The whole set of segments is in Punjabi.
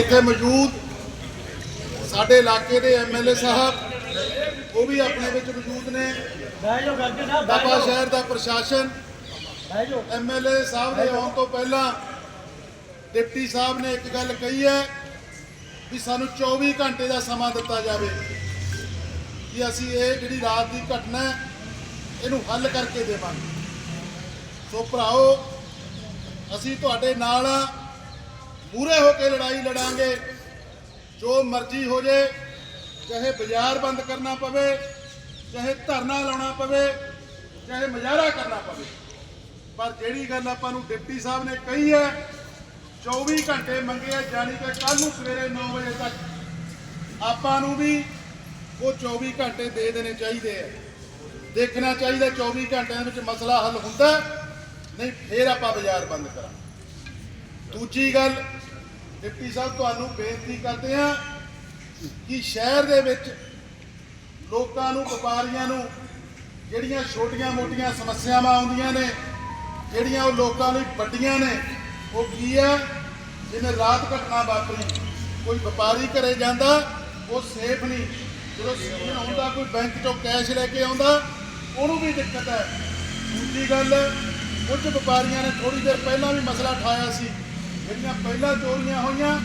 ਇੱਥੇ ਮੌਜੂਦ ਸਾਡੇ ਇਲਾਕੇ ਦੇ ਐਮਐਲਏ ਸਾਹਿਬ ਉਹ ਵੀ ਆਪਣੇ ਵਿੱਚ ਮੌਜੂਦ ਨੇ। ਬਾਬਾ ਸ਼ਹਿਰ ਦਾ ਪ੍ਰਸ਼ਾਸਨ ਐਮਐਲਏ ਸਾਹਿਬ ਦੇ ਆਉਣ ਤੋਂ ਪਹਿਲਾਂ ਡਿਪਟੀ ਸਾਹਿਬ ਨੇ ਇੱਕ ਗੱਲ ਕਹੀ ਹੈ ਵੀ ਸਾਨੂੰ 24 ਘੰਟੇ ਦਾ ਸਮਾਂ ਦਿੱਤਾ ਜਾਵੇ ਕਿ ਅਸੀਂ ਇਹ ਜਿਹੜੀ ਰਾਤ ਦੀ ਘਟਨਾ ਹੈ ਇਹਨੂੰ ਹੱਲ ਕਰਕੇ ਦੇਵਾਂਗੇ। ਸੋ ਭਰਾਓ ਅਸੀਂ ਤੁਹਾਡੇ ਨਾਲ ਪੂਰੇ ਹੋ ਕੇ ਲੜਾਈ ਲੜਾਂਗੇ। ਜੋ ਮਰਜ਼ੀ ਹੋ ਜੇ, ਚਾਹੇ ਬਾਜ਼ਾਰ ਬੰਦ ਕਰਨਾ ਪਵੇ, ਚਾਹੇ ਧਰਨਾ ਲਾਉਣਾ ਪਵੇ, ਚਾਹੇ ਮੁਜ਼ਾਹਰਾ ਕਰਨਾ ਪਵੇ। ਪਰ ਜਿਹੜੀ ਗੱਲ ਆਪਾਂ ਨੂੰ ਡਿਪਟੀ ਸਾਹਿਬ ਨੇ ਕਹੀ ਹੈ 24 ਘੰਟੇ ਮੰਗੇ ਆ ਜਾਨੀ ਕਿ ਕੱਲ ਨੂੰ ਸਵੇਰੇ 9 ਵਜੇ ਤੱਕ। ਆਪਾਂ ਨੂੰ ਵੀ ਉਹ 24 ਘੰਟੇ ਦੇ ਦੇਣੇ ਚਾਹੀਦੇ ਆ। ਦੇਖਣਾ ਚਾਹੀਦਾ 24 ਘੰਟਿਆਂ ਦੇ ਵਿੱਚ ਮਸਲਾ ਹੱਲ ਹੁੰਦਾ, ਨਹੀਂ ਫੇਰ ਆਪਾਂ ਬਾਜ਼ਾਰ ਬੰਦ ਕਰਾਂ ਦੂਜੀ ਗੱਲ ਡਿਪਟੀ ਸਾਹਿਬ, ਤੁਹਾਨੂੰ ਬੇਨਤੀ ਕਰਦੇ ਆ ਕਿ ਸ਼ਹਿਰ ਦੇ ਵਿੱਚ ਲੋਕਾਂ ਨੂੰ, ਵਪਾਰੀਆਂ ਨੂੰ ਜਿਹੜੀਆਂ ਛੋਟੀਆਂ-ਮੋਟੀਆਂ ਸਮੱਸਿਆਵਾਂ ਆਉਂਦੀਆਂ ਨੇ, ਜਿਹੜੀਆਂ ਉਹ ਲੋਕਾਂ ਲਈ ਵੱਡੀਆਂ ਨੇ, ਉਹ ਕੀ ਹੈ? ਜਿਵੇਂ ਰਾਤ ਘਟਨਾ ਵਾਪਰੀ, ਕੋਈ ਵਪਾਰੀ ਘਰੇ ਜਾਂਦਾ, ਉਹ ਸੇਫ ਨਹੀਂ। ਜਦੋਂ ਸੀਜ਼ਨ ਆਉਂਦਾ, ਕੋਈ ਬੈਂਕ ਚੋਂ ਕੈਸ਼ ਲੈ ਕੇ ਆਉਂਦਾ, ਉਹਨੂੰ ਵੀ ਦਿੱਕਤ ਹੈ। ਦੂਜੀ ਗੱਲ, ਕੁਝ ਵਪਾਰੀਆਂ ਨੇ ਥੋੜੀ ਦੇਰ ਪਹਿਲਾਂ ਵੀ ਮਸਲਾ ਉਠਾਇਆ ਸੀ। ਜਿਹੜੀਆਂ ਪਹਿਲਾਂ ਚੋਰੀਆਂ ਹੋਈਆਂ,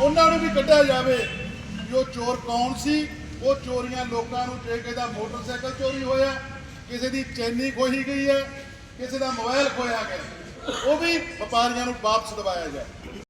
ਉਹਨਾਂ ਨੂੰ ਵੀ ਕੱਢਿਆ ਜਾਵੇ। ਕਿ ਉਹ ਚੋਰ ਕੌਣ ਸੀ? ਉਹ ਚੋਰੀਆਂ ਲੋਕਾਂ ਨੂੰ ਜੇ ਕਿਸੇ ਦਾ ਮੋਟਰਸਾਈਕਲ ਚੋਰੀ ਹੋਇਆ, ਕਿਸੇ ਦੀ ਚੈਨੀ ਖੋਹੀ ਗਈ ਹੈ, ਕਿਸੇ ਦਾ ਮੋਬਾਈਲ ਖੋਇਆ ਗਿਆ, ਉਹ ਵੀ ਵਪਾਰੀਆਂ ਨੂੰ ਵਾਪਸ ਦਿਵਾਇਆ ਜਾਏ।